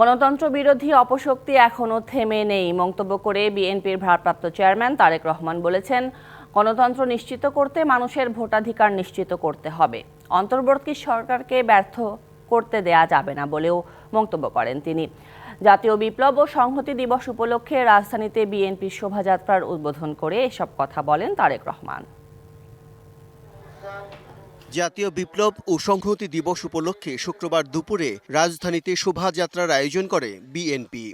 গণতন্ত্র বিরোধী অপশক্তি এখনও থেমে নেই। মন্তব্য করে বিএনপির ভারপ্রাপ্ত চেয়ারম্যান তারেক রহমান বলেছেন, গণতন্ত্র নিশ্চিত করতে মানুষের ভোটাধিকার নিশ্চিত করতে হবে। অন্তর্বর্তী সরকারকে ব্যর্থ করতে দেয়া যাবে না বলেও মন্তব্য করেন তিনি। জাতীয় বিপ্লব ও সংহতি দিবস উপলক্ষে রাজধানীতে বিএনপির শোভাযাত্রার উদ্বোধন করে এসব কথা বলেন তারেক রহমান। জাতীয় বিপ্লব ও সংহতি দিবস উপলক্ষে শুক্রবার দুপুরে রাজধানীতে শোভাযাত্রার আয়োজন করে বিএনপি।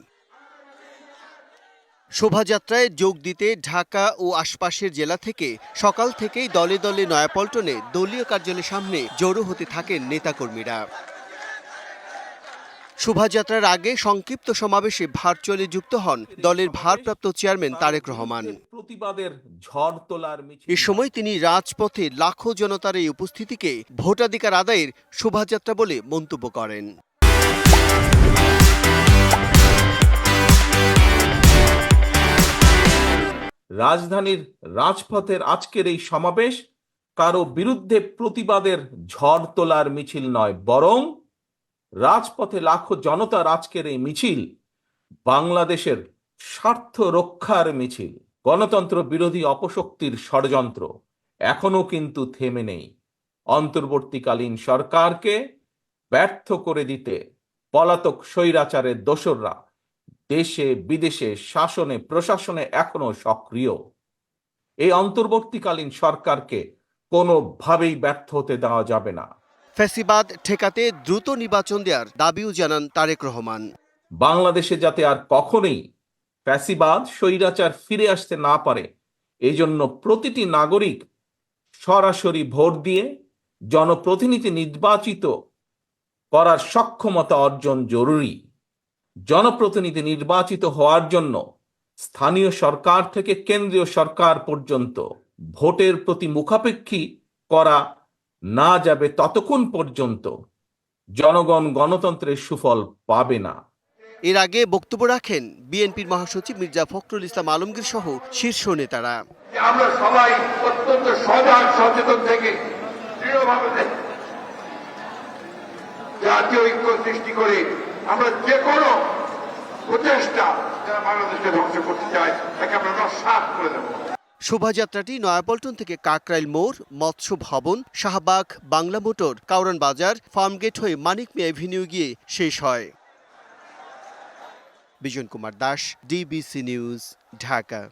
শোভাযাত্রায় যোগ দিতে ঢাকা ও আশপাশের জেলা থেকে সকাল থেকেই দলে দলে নয়াপল্টনে দলীয় কার্যালয়ের সামনে জড়ো হতে থাকেন নেতাকর্মীরা। শোভাযাত্রার আগে সংক্ষিপ্ত সমাবেশে ভার্চুয়ালি যুক্ত হন দলের ভারপ্রাপ্ত চেয়ারম্যান তারেক রহমান। প্রতিবাদের ঝড় তোলার এ সময় তিনি রাজপথে লাখো জনতার এই উপস্থিতিকে ভোটাধিকার আদায়ের শোভাযাত্রা বলে মন্তব্য করেন। রাজধানীর রাজপথের আজকের এই সমাবেশ কারও বিরুদ্ধে প্রতিবাদের ঝড় তোলার মিছিল নয় বরং রাজপথে লাখো জনতার আজকের এই মিছিল, বাংলাদেশের স্বার্থ রক্ষার মিছিল, গণতন্ত্র বিরোধী অপশক্তির ষড়যন্ত্র, এখনও কিন্তু থেমে নেই। অন্তর্বর্তীকালীন সরকারকে ব্যর্থ করে দিতে পলাতক স্বৈরাচারের দোসররা দেশে বিদেশে শাসনে, প্রশাসনে এখনও সক্রিয়। এই অন্তর্বর্তীকালীন সরকারকে কোনোভাবেই ব্যর্থ হতে দেওয়া যাবে না। ফ্যাসিবাদ ঠেকাতে দ্রুত নির্বাচন দেওয়ার দাবিও জানান তারেক রহমান। বাংলাদেশে যাতে আর কখনোই ফ্যাসিবাদ, স্বৈরাচার ফিরে আসতে না পারে এই জন্য প্রতিটি নাগরিক সরাসরি ভোট দিয়ে জনপ্রতিনিধি নির্বাচিত করার সক্ষমতা অর্জন জরুরি। জনপ্রতিনিধি নির্বাচিত হওয়ার জন্য স্থানীয় সরকার থেকে কেন্দ্রীয় সরকার পর্যন্ত ভোটের প্রতি মুখাপেক্ষী করা না যাবে ততক্ষণ পর্যন্ত জনগণ গণতন্ত্রের সুফল পাবে না। এর আগে বক্তব্য রাখেন বিএনপির মহাসচিব মির্জা ফখরুল ইসলাম আলমগীর সহ শীর্ষ নেতারা। আমরা সবাই অত্যন্ত সজাগ সচেতন থেকে দৃঢ়ভাবে জাতীয় ঐক্য সৃষ্টি করে আমরা যে কোনো প্রচেষ্টা যারা বাংলাদেশকে ধ্বংস করতে চায় তাকে আমরা নস্বাত করে দেবো। শোভাযাত্রাটি নয়াপল্টন থেকে কাকরাইল মোড়, মৎস্য ভবন, শাহবাগ, বাংলা মোটর, কাউরান বাজার, ফার্মগেট হয়ে মানিক মে এভিনিউ গিয়ে শেষ হয়। Bijon Kumar Das, DBC news, Dhaka.